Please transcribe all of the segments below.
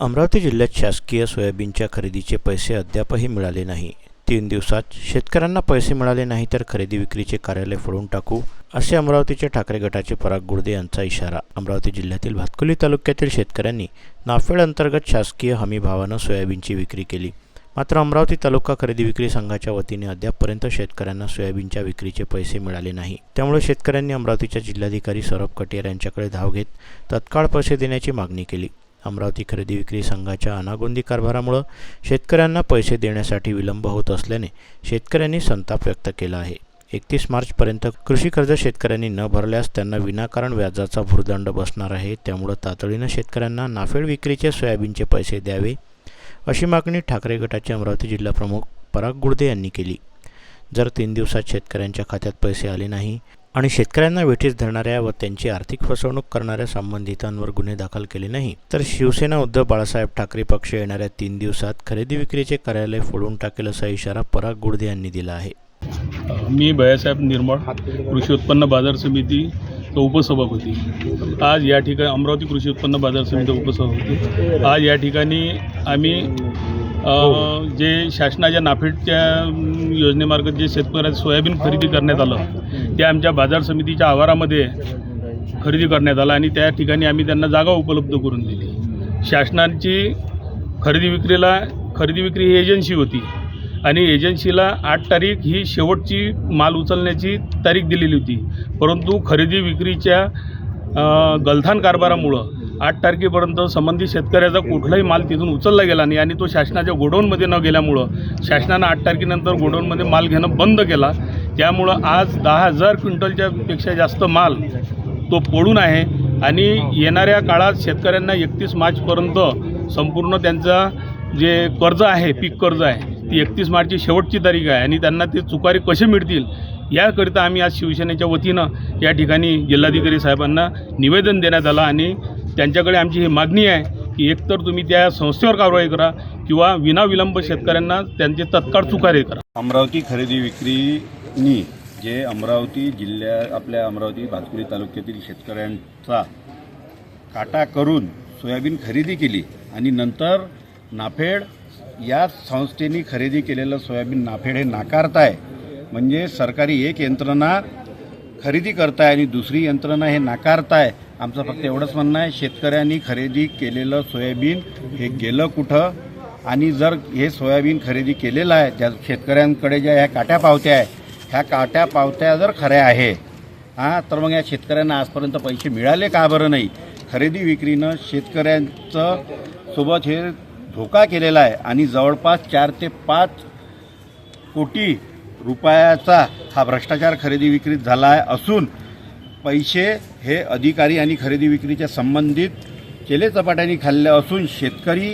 अमरावती जिल्ह्यात शासकीय सोयाबीनच्या खरेदीचे पैसे अद्यापही मिळाले नाही. तीन दिवसात शेतकऱ्यांना पैसे मिळाले नाही तर खरेदी विक्रीचे कार्यालय फोडून टाकू असे अमरावतीचे ठाकरे गटाचे पराग गुर्दे यांचा इशारा. अमरावती जिल्ह्यातील भातकुली तालुक्यातील शेतकऱ्यांनी नाफेड अंतर्गत शासकीय हमी भावानं सोयाबीनची विक्री केली. मात्र अमरावती तालुका खरेदी विक्री संघाच्या वतीने अद्यापपर्यंत शेतकऱ्यांना सोयाबीनच्या विक्रीचे पैसे मिळाले नाही. त्यामुळे शेतकऱ्यांनी अमरावतीच्या जिल्हाधिकारी सौरभ कटियार यांच्याकडे धाव घेत तत्काळ पैसे देण्याची मागणी केली. अमरावती खरेदी विक्री संघाच्या अनागोंदी कारभारामुळं शेतकऱ्यांना पैसे देण्यासाठी विलंब होत असल्याने शेतकऱ्यांनी संताप व्यक्त केला आहे. एकतीस मार्चपर्यंत कृषी कर्ज शेतकऱ्यांनी न भरल्यास त्यांना विनाकारण व्याजाचा भुर्दंड बसणार आहे. त्यामुळं तातडीनं शेतकऱ्यांना नाफेड विक्रीचे सोयाबीनचे पैसे द्यावे अशी मागणी ठाकरे गटाचे अमरावती जिल्हा प्रमुख पराग गुर्दे यांनी केली. जर तीन दिवसात शेतकऱ्यांच्या खात्यात पैसे आले नाही आणि शेतकऱ्यांना वेठीस धरणाऱ्या व त्यांची आर्थिक फसवणूक करणाऱ्या संबंधितांवर गुन्हे दाखल केले नाही. तर शिवसेना उद्धव बाळासाहेब ठाकरे पक्ष येणाऱ्या तीन दिवसात खरेदी विक्रीचे कार्यालय फोडून टाकेल असा इशारा पराग गुडदे यांनी दिला आहे. मी भयासाहेब निर्मळ कृषी उत्पन्न बाजार समिती तो उपसभापती. आज या ठिकाणी अमरावती कृषी उत्पन्न बाजार समिती उपसभापती. आज या ठिकाणी आम्ही हो. जे शासनाच्या नाफेडच्या योजनेमार्फत जे शेतकऱ्याचं सोयाबीन खरेदी करण्यात आलं ते आमच्या बाजार समितीच्या आवारामध्ये खरेदी करण्यात आलं आणि त्या ठिकाणी आम्ही त्यांना जागा उपलब्ध करून दिली. शासनाची खरेदी विक्रीला खरेदी विक्री ही एजन्सी होती आणि एजन्सीला आठ तारीख ही शेवटची माल उचलण्याची तारीख दिलेली होती. परंतु खरेदी विक्रीच्या गलथान कारभारामुळं आठ तारखेपर्यंत संबंधित शेतकऱ्याचा कुठलाही माल तिथून उचलला गेला नाही आणि तो शासनाच्या गोडाऊनमध्ये न गेल्यामुळं शासनानं आठ तारखेनंतर गोडाऊनमध्ये माल घेणं बंद केला. त्यामुळं आज दहा हजार क्विंटलच्या पेक्षा जास्त माल तो पडून आहे आणि येणाऱ्या काळात शेतकऱ्यांना एकतीस मार्चपर्यंत संपूर्ण त्यांचा जे कर्ज आहे पीक कर्ज आहे ती एकतीस मार्चची शेवटची तारीख आहे आणि त्यांना ते चुकारे कसे मिळतील याकरिता आम्ही आज शिवसेनेच्या वतीनं या ठिकाणी जिल्हाधिकारी साहेबांना निवेदन देण्यात आलं आणि त्यांच्याकडे आमची ही मागणी आहे की एकतर तुम्ही त्या संस्थेवर कारवाई करा किंवा विनाविलंब शेतकऱ्यांना त्यांचे तत्काळ चुकारे करा. अमरावती खरेदी विक्रीनी जे अमरावती जिल्ह्या आपल्या अमरावती भातकुली तालुक्यातील शेतकऱ्यांचा काटा करून सोयाबीन खरेदी केली आणि नंतर नाफेड या संस्थेने खरेदी केलेलं सोयाबीन नाफेड हे नाकारताय म्हणजे सरकारी एक यंत्रणा खरेदी करताय आणि दुसरी यंत्रणा हे नाकारताय आमचं फक्त एवढंच म्हणणं आहे शेतकऱ्यांनी खरेदी केलेलं सोयाबीन हे गेलं कुठं? आणि जर हे सोयाबीन खरेदी केलेलं आहे त्या शेतकऱ्यांकडे ज्या ह्या काट्या पावत्या आहे ह्या काट्या पावत्या जर खऱ्या आहे हां तर मग या शेतकऱ्यांना आजपर्यंत पैसे मिळाले का बरं नाही? खरेदी विक्रीनं शेतकऱ्यांचं सोबत हे धोका केलेला आहे आणि जवळपास चार ते पाच कोटी रुपयाचा हा भ्रष्टाचार खरेदी विक्रीत झाला आहे असून पैसे हे अधिकारी आणि खरेदी विक्रीच्या संबंधित केले चपाट्याने खाल्ले असून शेतकरी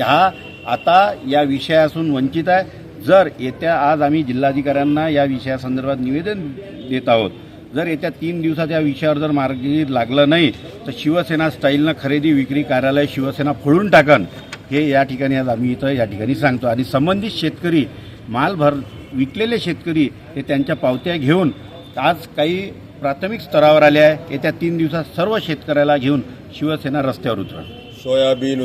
हा आता या विषयासून वंचित आहे. जर येत्या आज आम्ही जिल्हाधिकाऱ्यांना या विषयासंदर्भात निवेदन देत आहोत जर येत्या तीन दिवसात या विषयावर जर मार्गी लागलं नाही तर शिवसेना स्टाईलनं खरेदी विक्री कार्यालय शिवसेना फोडून टाकन. हे या ठिकाणी आज आम्ही इथं या ठिकाणी सांगतो. आणि संबंधित शेतकरी माल भर विकलेले शेतकरी हे त्यांच्या पावत्या घेऊन आज काही प्राथमिक स्तरावर आले आहे. येत्या तीन दिवसात सर्व शेतकऱ्याला घेऊन शिवसेना रस्त्यावर उतरण सोयाबीन